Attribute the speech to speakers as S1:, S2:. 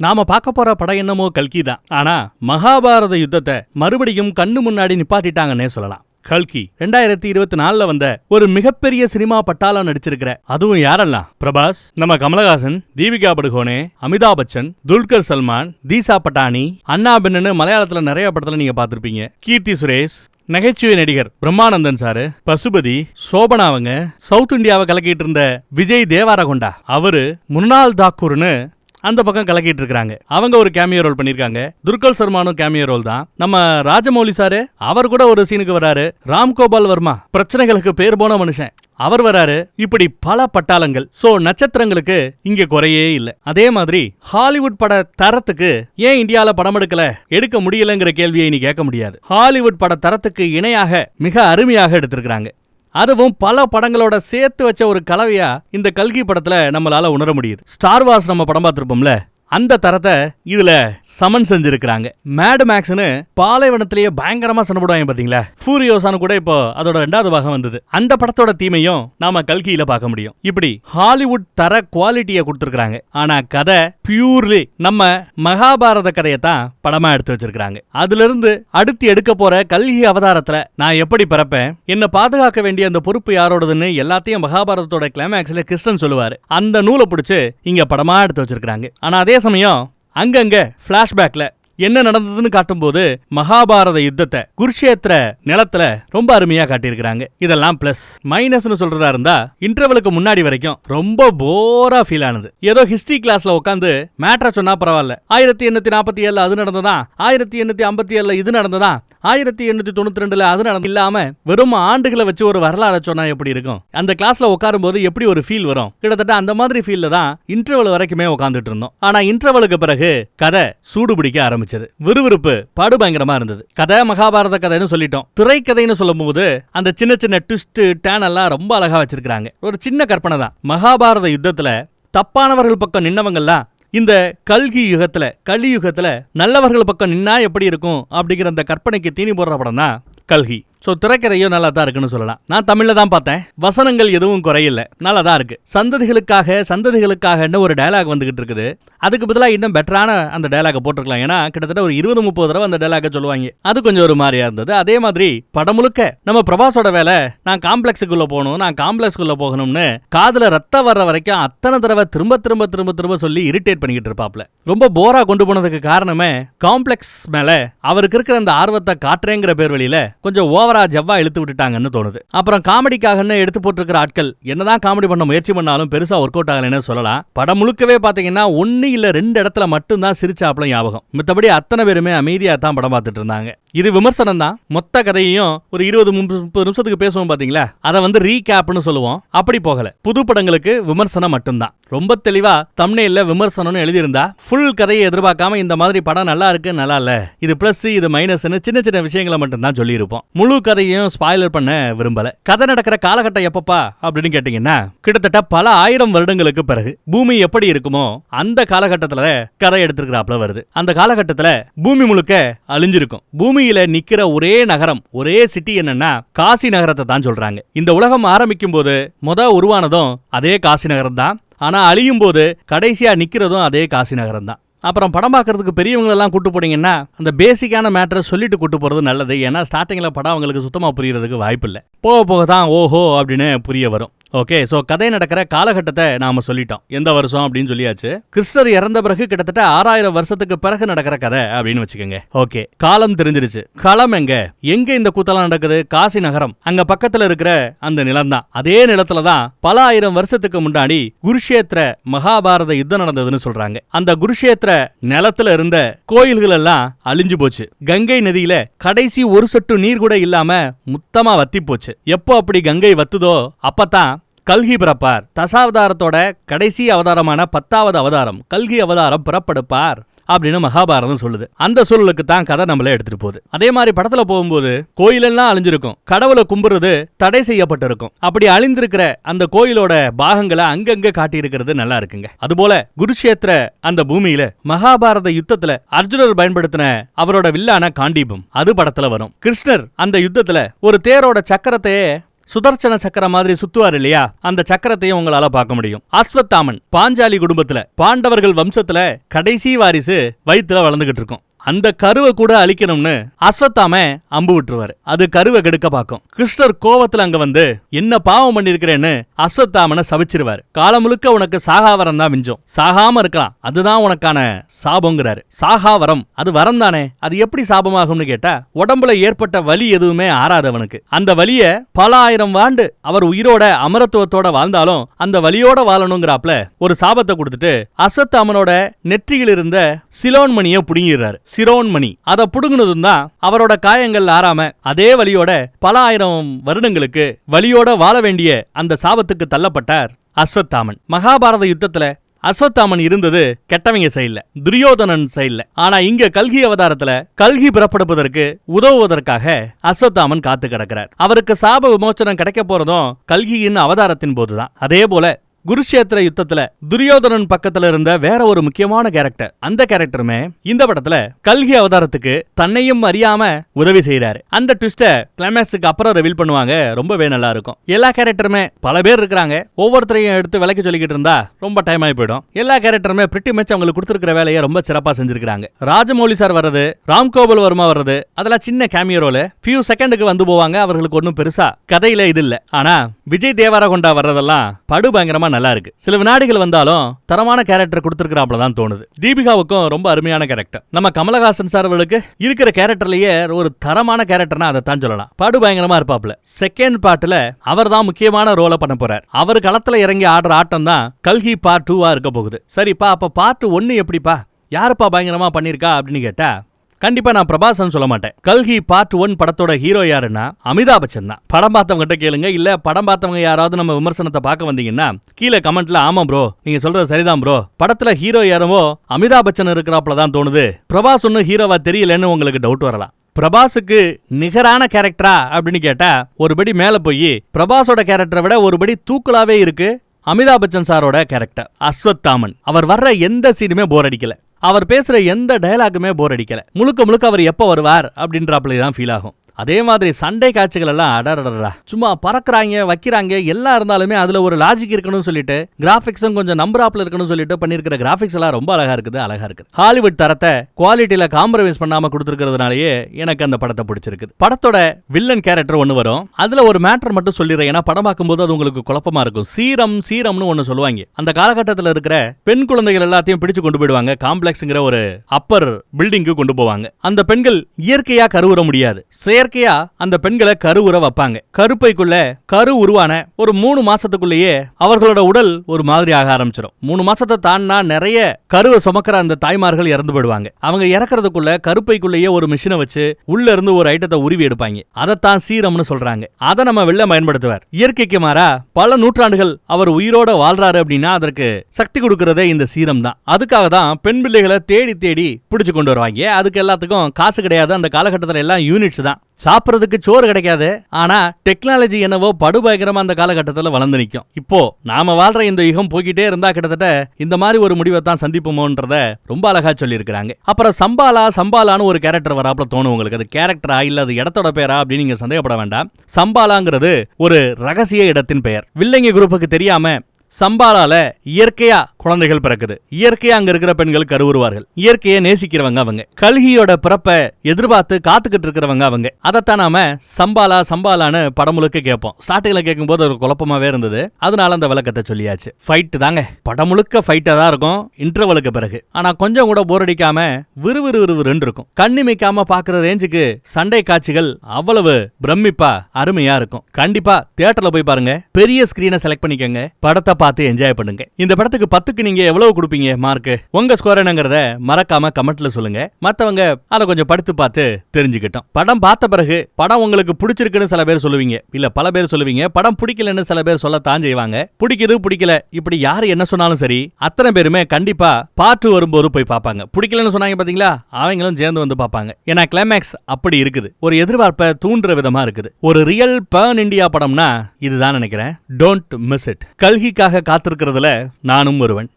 S1: நாம பார்க்க போற படம் என்னமோ கல்கி தான். ஆனா மகாபாரத யுத்தத்தை மறுபடியும் கண்ணு முன்னாடி நிப்பாட்டிட்டாங்கன்னே சொல்லலாம். கல்கி ரெண்டாயிரத்தி இருபத்தி நாலுல வந்த ஒரு மிகப்பெரிய சினிமா பட்டாளம் நடிச்சிருக்கிற அதுவும் யாரெல்லாம்? பிரபாஸ் நம்ம கமலஹாசன் தீபிகா படுகோனே அமிதாப் பச்சன் துல்கர் சல்மான் தீசா பட்டானி அண்ணா பென்னு மலையாளத்துல நிறைய படத்துல நீங்க பாத்திருப்பீங்க கீர்த்தி சுரேஷ் நகைச்சுவை நடிகர் பிரம்மானந்தன் சாரு பசுபதி சோபனா அவங்க சவுத் இந்தியாவை கலக்கிட்டு இருந்த விஜய் தேவாரகொண்டா அவரு முன்னாள் தாக்கூர்னு அந்த பக்கம் கலக்கிட்டு இருக்காங்க அவங்க ஒரு கேமியோ ரோல் பண்ணிருக்காங்க துர்கல் சர்மானும் கேமியோ ரோல் தான். நம்ம ராஜமௌலி சாரு அவர் கூட ஒரு சீனுக்கு வராரு. ராம்கோபால் வர்மா பிரச்சனைகளுக்கு பேர் போன மனுஷன். அவர் வராரு. இப்படி பல பட்டாளங்கள். சோ நட்சத்திரங்களுக்கு இங்க குறையே இல்ல. அதே மாதிரி ஹாலிவுட் பட தரத்துக்கு ஏன் இந்தியால படம் எடுக்கல? எடுக்க முடியலங்கிற கேள்வியை நீ கேட்க முடியாது. ஹாலிவுட் பட தரத்துக்கு இணையாக மிக அருமையாக எடுத்திருக்கிறாங்க. அதுவும் பல படங்களோட சேர்த்து வச்ச ஒரு கலவையா இந்த கல்கி படத்துல நம்மளால உணர முடியுது. ஸ்டார் வார்ஸ் நம்ம படம் பார்த்திருப்போம்ல? அந்த தரத்தை இதுல சமன் செஞ்சிருக்கிறாங்க. மேட் மேக்ஸ்னு பாலைவனத்திலேயே பயங்கரமா சண்டை போடுவாங்க பாத்தீங்களா? ஃபூரியோசானு கூட இப்போ அதோட ரெண்டாவது பாகம் வந்தது. அந்த படத்தோட தீமையும் நாம கல்கியில பார்க்க முடியும். இப்படி ஹாலிவுட் தர குவாலிட்டியை கொடுத்துருக்காங்க ஆனா கதை பியூர்லி நம்ம மகாபாரத கதையை தான் படமா எடுத்து வச்சிருக்காங்க அதுல இருந்து அடுத்து எடுக்க போற கல்கி அவதாரத்துல நான் எப்படி பிறப்பேன்? என்ன பாதுகாக்க வேண்டிய அந்த பொறுப்பு யாரோடதுன்னு எல்லாத்தையும் மகாபாரதத்தோட கிளைமேக்ஸ்ல கிருஷ்ணன் சொல்லுவாரு. அந்த நூலை பிடிச்சு இங்க படமா எடுத்து வச்சிருக்காங்க ஆனா அதே சமயம் அங்கங்கே ஃப்ளாஷ்பேக்கில் என்ன நடந்ததுன்னு காட்டும்போது மகாபாரத யுத்தத்தை குருஷேத்திர நிலத்துல ரொம்ப அருமையா காட்டியிருக்கிறாங்க. இதெல்லாம் பிளஸ் மைனஸ்னு சொல்றதா இருந்தா இன்டர்வலுக்கு முன்னாடி வரைக்கும் ரொம்ப போரா ஃபீல் ஆனது. ஏதோ ஹிஸ்டரி கிளாஸ்ல உட்காந்து மேட்ரை சொன்னா பரவாயில்ல. ஆயிரத்தி எண்ணூத்தி நாற்பத்தி ஏழுல அது நடந்ததா? ஆயிரத்தி எண்ணூத்தி ஐம்பத்தி ஏழுல இது நடந்ததா? ஆயிரத்தி எண்ணூத்தி தொண்ணூத்தி ரெண்டுல அது நடந்து இல்லாம வெறும் ஆண்டுகளை வச்சு ஒரு வரலாறு சொன்னா எப்படி இருக்கும்? அந்த கிளாஸ்ல உட்காரும் போது எப்படி ஒரு ஃபீல் வரும்? கிட்டத்தட்ட அந்த மாதிரி ஃபீல்ல தான் இன்டர்வல் வரைக்குமே உட்காந்துட்டு இருந்தோம். ஆனா இன்டர்வலுக்கு பிறகு கதை சூடு பிடிக்க ஆரம்பிச்சது. விறுவிறுப்பு படுபயங்கரமா இருந்தது. கதை மகாபாரத கதைன்னு சொல்லிட்டோம். திரைக்கதைன்னு சொல்லும்போது அந்த சின்ன சின்ன ட்விஸ்ட் டேன் எல்லாம் ரொம்ப அழகா வச்சிருக்காங்க ஒரு சின்ன கற்பனை தான். மகாபாரத யுத்தத்துல தப்பானவர்கள் பக்கம் நின்னவங்கெல்லாம் இந்த கல்கி யுகத்துல கலியுகத்துல நல்லவர்கள் பக்கம் நின்னா எப்படி இருக்கும் அப்படிங்கிற அந்த கற்பனைக்கு தீனி போடுற படம் தான் கல்கி. ஸோ திரைக்கரையும் நல்லா தான் இருக்குன்னு சொல்லலாம். நான் தமிழ்ல தான் பார்த்தேன். வசனங்கள் எதுவும் குறையில்ல. நல்லா தான் இருக்கு. சந்ததிகளுக்காக சந்ததிகளுக்காகன்னு ஒரு டயலாக் வந்துகிட்டு இருக்குது. அதுக்கு பதிலாக இன்னும் பெட்டரான அந்த டயலாக போட்டிருக்கலாம். ஏன்னா கிட்டத்தட்ட ஒரு இருபது முப்பது தடவை அந்த டயலாக சொல்லுவாங்க. அது கொஞ்சம் ஒரு மாதிரியா இருந்தது. அதே மாதிரி படம் முழுக்க நம்ம பிரபாஸோட வேலை நான் காம்ப்ளெக்ஸுக்குள்ள போகணும் நான் காம்ப்ளெக்ஸ்க்குள்ள போகணும்னு காதுல ரத்தம் வர்ற வரைக்கும் அத்தனை தடவை திரும்ப திரும்ப திரும்ப திரும்ப சொல்லி இரிட்டேட் பண்ணிக்கிட்டு இருப்பாப்ல. ரொம்ப போரா கொண்டு போனதுக்கு காரணமே காம்ப்ளெக்ஸ் மேல அவருக்கு இருக்கிற அந்த ஆர்வத்தை காட்டுறேங்கிற பேர் வழியில கொஞ்சம் ஓவர் ஜவ்வா இழுத்து விட்டுட்டாங்கன்னு தோணுது. அப்புறம் காமெடிக்காகன்னு எடுத்து போட்டிருக்கிற ஆட்கள் என்னதான் காமெடி பண்ண முயற்சி பண்ணாலும் பெருசா ஒர்க் அவுட் ஆகலைன்னு சொல்லலாம். படம் முழுக்கவே பாத்தீங்கன்னா ஒன்னு இல்ல ரெண்டு இடத்துல மட்டும்தான் சிரிச்சாப்ல ஞாபகம். மித்தபடி அத்தனை பேருமே அமைதியா தான் படம் பார்த்துட்டு இருந்தாங்க. இது விமர்சனம் தான் மொத்த கதையையும் ஒரு இருபது முப்பது நிமிஷத்துக்கு பேசுவோம் பாத்தீங்களா? அதை வந்து ரீகேப்னு சொல்லுவோம். அப்படி போகல. புது படங்களுக்கு விமர்சனம் மட்டும்தான். ரொம்ப தெளிவா தமிழ்ல விமர்சனம்னு எழுதியிருந்தா ஃபுல் கதையை எதிர்பார்க்காம இந்த மாதிரி படம் நல்லா இருக்கு நல்லா இல்ல. இது பிளஸ் இது மைனஸ்னு சின்ன சின்ன விஷயங்களை மட்டும்தான் சொல்லியிருப்போம். முழு கதையும் ஸ்பாய்லர் பண்ண விரும்பல. கதை நடக்கிற காலகட்டம் எப்பப்பா அப்படின்னு கேட்டீங்கன்னா கிட்டத்தட்ட பல ஆயிரம் வருடங்களுக்கு பிறகு பூமி எப்படி இருக்குமோ அந்த காலகட்டத்துல கதை எடுத்திருக்கிறாப்ல வருது. அந்த காலகட்டத்துல பூமி முழுக்க அழிஞ்சிருக்கும். பூமியில நிக்கிற ஒரே நகரம் ஒரே சிட்டி என்னன்னா காசி நகரத்தை தான் சொல்றாங்க. இந்த உலகம் ஆரம்பிக்கும் போது முத உருவானதும் அதே காசி நகரம் தான் ஆனா அழியும் போது கடைசியா நிக்கிறதும் அதே காசி நகரம் தான் அப்புறம் படம் பார்க்கறதுக்கு பெரியவங்களெல்லாம் கூட்டு போனீங்கன்னா அந்த பேசிக்கான மேட்டரை சொல்லிட்டு கூட்டு போகிறது நல்லது. ஏன்னா ஸ்டார்டிங்கில் படம் அவங்களுக்கு சுத்தமாக புரியறதுக்கு வாய்ப்பு இல்லை போக போக தான் ஓஹோ அப்படின்னு புரிய வரும். ஓகே சோ கதை நடக்கிற காலகட்டத்தை நாம சொல்லிட்டோம். எந்த வருஷம் அப்படின்னு சொல்லியாச்சு. கிறிஸ்டர் இறந்த பிறகு கிட்டத்தட்ட ஆறாயிரம் வருஷத்துக்கு பிறகு நடக்கிற கதை அப்படின்னு வச்சுக்கோங்க. ஓகே காலம் தெரிஞ்சிருச்சு. களம் எங்க? எங்க இந்த கூத்தெல்லாம் நடக்குது? காசி நகரம். அங்க பக்கத்துல இருக்கிற அந்த நிலம் தான் அதே நிலத்துல தான் பல ஆயிரம் வருஷத்துக்கு முன்னாடி குருஷேத்திர மகாபாரத யுத்தம் நடந்ததுன்னு சொல்றாங்க. அந்த குருஷேத்திர நிலத்துல இருந்த கோயில்கள் எல்லாம் அழிஞ்சு போச்சு. கங்கை நதியில கடைசி ஒரு சொட்டு நீர் கூட இல்லாம முத்தமா வத்தி போச்சு. எப்போ அப்படி கங்கை வத்துதோ அப்பதான் கல்கி பிறப்பார். தசாவதாரத்தோட கடைசி அவதாரமான பத்தாவது அவதாரம் கல்கி அவதாரம் பிறப்படுப்பார் அப்படின்னு மகாபாரதம் சொல்லுது. அந்த சூழலுக்கு தான் கதை நம்மள எடுத்துட்டு போகுது. அதே மாதிரி படத்துல போகும்போது கோயிலெல்லாம் அழிஞ்சிருக்கும். கடவுளை கும்புறது தடை செய்யப்பட்டிருக்கும். அப்படி அழிந்திருக்கிற அந்த கோயிலோட பாகங்களை அங்கங்க காட்டியிருக்கிறது நல்லா இருக்குங்க. அதுபோல குருஷேத்திர அந்த பூமியில மகாபாரத யுத்தத்துல அர்ஜுனர் பயன்படுத்தின அவரோட வில்லான காண்டீபம் அது படத்துல வரும். கிருஷ்ணர் அந்த யுத்தத்துல ஒரு தேரோட சக்கரத்தையே சுதர்சன சக்கரம் மாதிரி சுத்துவார் இல்லையா? அந்த சக்கரத்தையும் உங்களால பார்க்க முடியும். அஸ்வத்தாமன் பாஞ்சாலி குடும்பத்துல பாண்டவர்கள் வம்சத்துல கடைசி வாரிசு வயித்துல வளர்ந்துகிட்டு இருக்கும். அந்த கருவை கூட அழிக்கணும்னு அஸ்வத்தாம அம்பு விட்டுருவாரு. அது கருவை கெடுக்க பார்க்கும். கிருஷ்ணர் கோவத்துல அங்க வந்து என்ன பாவம் பண்ணிருக்கிறேன்னு அஸ்வத்தாமனை சபிச்சிருவாரு. காலம் முழுக்க உனக்கு சாகாவரம் தான் மிஞ்சும். சாகாம இருக்கலாம். அதுதான் உனக்கான சாபங்கிறாரு. சாகாவரம் அது வரம் தானே? அது எப்படி சாபமாகும்னு கேட்டா உடம்புல ஏற்பட்ட வலி எதுவுமே ஆறாதவனுக்கு. அந்த வலிய பல ஆயிரம் ஆண்டு அவர் உயிரோட அமரத்துவத்தோட வாழ்ந்தாலும் அந்த வலியோட வாழணுங்கிறாப்ல ஒரு சாபத்தை கொடுத்துட்டு அஸ்வத்தாமனோட நெற்றியில் இருந்த சிலோன்மணியை புடுங்கிடுறாரு. சிரோன்மணி. அதை புடுங்கினதும் தான் அவரோட காயங்கள் ஆறாம அதே வழியோட பல ஆயிரம் வருடங்களுக்கு வழியோட வாழ வேண்டிய அந்த சாபத்துக்கு தள்ளப்பட்டார் அஸ்வத்தாமன். மகாபாரத யுத்தத்துல அஸ்வத்தாமன் இருந்தது கெட்டவங்க சைடுல துரியோதனன் சைடுல. ஆனா இங்க கல்கி அவதாரத்துல கல்கி பிறப்படுவதற்கு உதவுவதற்காக அஸ்வத்தாமன் காத்து கிடக்கிறார். அவருக்கு சாப விமோச்சனம் கிடைக்க போறதும் கல்கியின் அவதாரத்தின் போதுதான். அதே போல குருஷேத்திர யுத்தத்துல துரியோதனன் பக்கத்துல இருந்த வேற ஒரு முக்கியமான கேரக்டர் அந்த கேரக்டருமே இந்த படத்துல கல்கி அவதாரத்துக்கு தன்னையும் அறியாம உதவி செய்யறாரு அந்த ட்விஸ்ட கிளைமேக்ஸுக்கு அப்புறம் ரிவீல் பண்ணுவாங்க. ரொம்பவே நல்லா இருக்கும். எல்லா கேரக்டருமே பல பேர் இருக்கிறாங்க. ஒவ்வொருத்தரையும் எடுத்து விளக்கி சொல்லிக்கிட்டு இருந்தா ரொம்ப டைம் ஆகி போயிடும். எல்லா கேரக்டருமே பிரிட்டி மேட்ச் அவங்களுக்கு கொடுத்துருக்கிற வேலையை ரொம்ப சிறப்பா செஞ்சிருக்காங்க ராஜமௌலி சார் வர்றது ராம்கோபால் வர்மா வர்றது அதெல்லாம் சின்ன கேமியரோல ஃபியூ செகண்டுக்கு வந்து போவாங்க. அவர்களுக்கு ஒன்றும் பெருசா கதையில இது இல்ல. ஆனா விஜய் தேவரகொண்டா வர்றதெல்லாம் படு பயங்கரமா நல்லா இருக்கு. சில வினாடிகள் வந்தாலும் தரமான கேரக்டர் கொடுத்துருக்கிறாப்ல தான் தோணுது. தீபிகாவுக்கும் ரொம்ப அருமையான கேரக்டர் நம்ம கமலஹாசன் சார் அவர்களுக்கு இருக்கிற கேரக்டர்லயே ஒரு தரமான கேரக்டர்னா அதை தான் சொல்லலாம். படு பயங்கரமா இருப்பாப்ல செகண்ட் பார்ட்ல அவர் தான் முக்கியமான ரோலை பண்ண போறார். அவர் களத்துல இறங்கி ஆடுற ஆட்டம் தான் கல்கி பார்ட் டூவா இருக்க போகுது. சரிப்பா அப்ப பார்ட் ஒன்னு எப்படிப்பா? யாருப்பா பயங்கரமா பண்ணிருக்கா அப்படின்னு கேட்டா கண்டிப்பா நான் பிரபாசன் சொல்ல மாட்டேன். கல்கி பார்ட் ஒன் படத்தோட ஹீரோ யாருன்னா அமிதாப் பச்சன் தான். படம் பார்த்தவங்க கிட்ட கேளுங்க. இல்ல படம் பார்த்தவங்க யாராவது நம்ம விமர்சனத்தை பார்க்க வந்தீங்கன்னா கீழே கமெண்ட்ல ஆமா ப்ரோ நீங்க சொல்றது சரிதான் ப்ரோ படத்துல ஹீரோ யாரமோ அமிதாப் பச்சன் இருக்கிறாப்ல தான் தோணுது. பிரபாஸ் ஒன்னும் ஹீரோவா தெரியலன்னு உங்களுக்கு டவுட் வரலாம். பிரபாஸுக்கு நிகரான கேரக்டரா அப்படின்னு கேட்டா ஒருபடி மேல போய் பிரபாஸோட கேரக்டரை விட ஒருபடி தூக்கலாவே இருக்கு அமிதாப் பச்சன் சாரோட கேரக்டர் அஸ்வத்தாமன் அவர் வர்ற எந்த சீனுமே போர் அடிக்கல. அவர் பேசுற எந்த டயலாகுமே போர் அடிக்கல. முழுக்க முழுக்க அவர் எப்போ வருவார் அப்படின்றாப்புல தான் ஃபீல் ஆகும். அதே மாதிரி சண்டை காட்சிகள் எல்லாம் அடடடா சும்மா பறக்குறாங்க வைக்கிறாங்க எல்லாம் இருந்தாலுமே அதுல ஒரு லாஜிக் இருக்கணும்னு சொல்லிட்டு கிராஃபிக்ஸும் கொஞ்சம் நம்பராப்ல இருக்கணும்னு சொல்லிட்டு பண்ணிருக்கிற கிராஃபிக்ஸ் எல்லாம் ரொம்ப அழகா இருக்குது அழகா இருக்குது. ஹாலிவுட் தரத்தை குவாலிட்டியில காம்ப்ரமைஸ் பண்ணாம கொடுத்துருக்கிறதுனாலயே எனக்கு அந்த படத்தை பிடிச்சிருக்குது. படத்தோட வில்லன் கேரக்டர் ஒன்னு வரும். அதுல ஒரு மேட்டர் மட்டும் சொல்லிடுறேன். ஏன்னா படம் பார்க்கும்போது அது உங்களுக்கு குழப்பமா இருக்கும். சீரம் சீரம்னு ஒன்னு சொல்லுவாங்க. அந்த காலகட்டத்தில் இருக்கிற பெண் குழந்தைகள் எல்லாத்தையும் பிடிச்சு கொண்டு போயிடுவாங்க. காம்ப்ளெக்ஸ்ங்கிற ஒரு அப்பர் பில்டிங்க்கு கொண்டு போவாங்க. அந்த பெண்கள் இயற்கையா கருவுற முடியாது. இயற்கையா அந்த பெண்களை கருவுற வைப்பாங்க. கருப்பைக்குள்ள கரு உருவான ஒரு மூணு மாசத்துக்குள்ளேயே அவர்களோட உடல் ஒரு மாதிரி ஆக ஆரம்பிச்சிடும் மூணு மாசத்தை தாண்டினா நிறைய கருவை சுமக்கிற அந்த தாய்மார்கள் இறந்து போயிடுவாங்க. அவங்க இறக்குறதுக்குள்ள கருப்பைக்குள்ளேயே ஒரு மிஷினை வச்சு உள்ள இருந்து ஒரு ஐட்டத்தை உருவி எடுப்பாங்க. அதைத்தான் சீரம்னு சொல்றாங்க. அதை நம்ம வெளில பயன்படுத்துவார். இயற்கைக்கு மாறா பல நூற்றாண்டுகள் அவர் உயிரோட வாழ்றாரு அப்படின்னா அதற்கு சக்தி கொடுக்கறதே இந்த சீரம் தான். அதுக்காக தான் பெண் பிள்ளைகளை தேடி தேடி பிடிச்சு கொண்டு வருவாங்க. அதுக்கு எல்லாத்துக்கும் காசு கிடையாது. அந்த காலகட்டத்தில் எல்லாம் யூனிட்ஸ் தான். சாப்பிட்றதுக்கு சோறு கிடைக்காது. ஆனா டெக்னாலஜி என்னவோ படுபயங்கரமா அந்த காலகட்டத்தில் வளர்ந்து நிற்கும் இப்போ நாம வாழ்ற இந்த யுகம் போய்கிட்டே இருந்தா கிட்டத்தட்ட இந்த மாதிரி ஒரு முடிவை தான் சந்திப்போமோன்றத ரொம்ப அழகா சொல்லியிருக்கிறாங்க. அப்புறம் சம்பாலா சம்பாலான்னு ஒரு கேரக்டர் வராப்புல தோணும் உங்களுக்கு. அது கேரக்டரா இல்ல அது இடத்தோட பேரா அப்படின்னு நீங்க சந்தேகப்பட வேண்டாம். சம்பாலாங்கிறது ஒரு ரகசிய இடத்தின் பெயர். வில்லைங்க குரூப்புக்கு தெரியாம சம்பாலால இயற்கையா குழந்தைகள் பிறக்குது. இயற்கையா அங்க இருக்கிற பெண்கள் கருவுருவார்கள். இயற்கையை நேசிக்கிறவங்க அவங்க. கல்கியோட பிறப்ப எதிர்பார்த்து காத்துக்கிட்டு இருக்கிறவங்க அவங்க. அதைத்தான் நாம சம்பாலா சம்பாலான்னு படமுழுக்க கேட்போம். ஸ்டார்டிங்ல கேட்கும்போது ஒரு குழப்பமாவே இருந்தது. அதனால அந்த விளக்கத்தை சொல்லியாச்சு. ஃபைட் தாங்க. படமுழுக்க ஃபைட்டா தான் இருக்கும் இன்டர்வலுக்கு பிறகு. ஆனா கொஞ்சம் கூட போர் அடிக்காம விறுவிறு விறுவிறுன்னு இருக்கும். கண்ணிமைக்காம பாக்குற ரேஞ்சுக்கு சண்டை காட்சிகள் அவ்வளவு பிரமிப்பா அருமையா இருக்கும். கண்டிப்பா தியேட்டர்ல போய் பாருங்க. பெரிய ஸ்கிரீனை செலக்ட் பண்ணிக்கங்க. படத்தை பார்த்து என்ஜாய் பண்ணுங்க. இந்த படத்துக்கு பத்துக்கு நீங்க எவ்வளவு கொடுப்பீங்க மார்க் உங்க ஸ்கோர் என்னங்கிறத மறக்காம கமெண்ட்ல சொல்லுங்க. மத்தவங்க அதை கொஞ்சம் படுத்து பார்த்து தெரிஞ்சுக்கிட்டோம். படம் பார்த்த பிறகு படம் உங்களுக்கு பிடிச்சிருக்குன்னு சில பேர் சொல்லுவீங்க. இல்ல பல பேர் சொல்லுவீங்க. படம் பிடிக்கலன்னு சில பேர் சொல்லத்தான் செய்வாங்க. பிடிக்குது பிடிக்கல. இப்படி யாரு என்ன சொன்னாலும் சரி அத்தனை பேருமே கண்டிப்பா பாட்டு வரும்போது போய் பார்ப்பாங்க. பிடிக்கலன்னு சொன்னாங்க பாத்தீங்களா? அவங்களும் சேர்ந்து வந்து பார்ப்பாங்க. ஏன்னா கிளைமேக்ஸ் அப்படி இருக்குது. ஒரு எதிர்பார்ப்பை தூண்டுற விதமா இருக்குது. ஒரு ரியல் பேர்ன் இந்தியா படம்னா இதுதான் நினைக்கிறேன். டோன்ட் மிஸ் இட் காத்திருக்கிறதுல நானும் ஒருவன்.